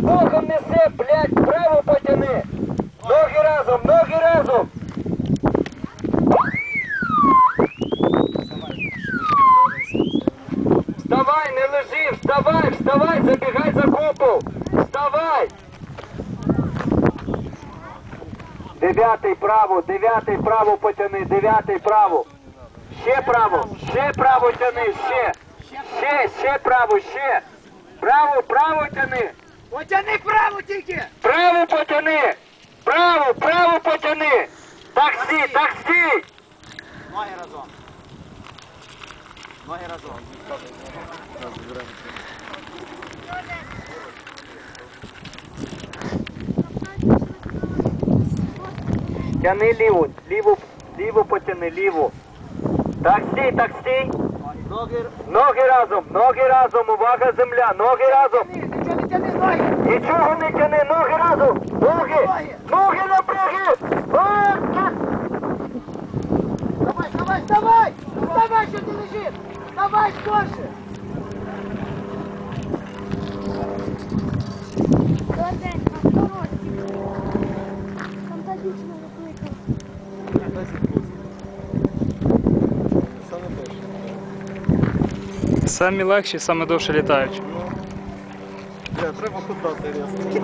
боком несе, блядь, право потяни. Ноги разом, ноги разом. Вставай, не лежи, вставай, вставай, забігай за купол. Вставай. Дев'ятий право, дев'ятий право потяни, дев'ятий право. Ще право, ще право тяни, ще. Ще, ще право, ще. Право, право тяни. Потяни право тільки! Право потяни. Право, право потяни. Так стій, так стій. Ноги разом. Ноги разом. Тяни ліву, ліву, ліву потяни, ліву. Так стій, так стій. Ноги. Ноги разом, ноги разом, увага земля, ноги разом. Нічого не тяни ноги! Нічого не тяни, ноги разом. Ноги, ноги напряги. Давай, давай, давай! Давай, що ти лежиш! Давай скорше! Самі легші, саме довше літають. Бля, треба худати різко.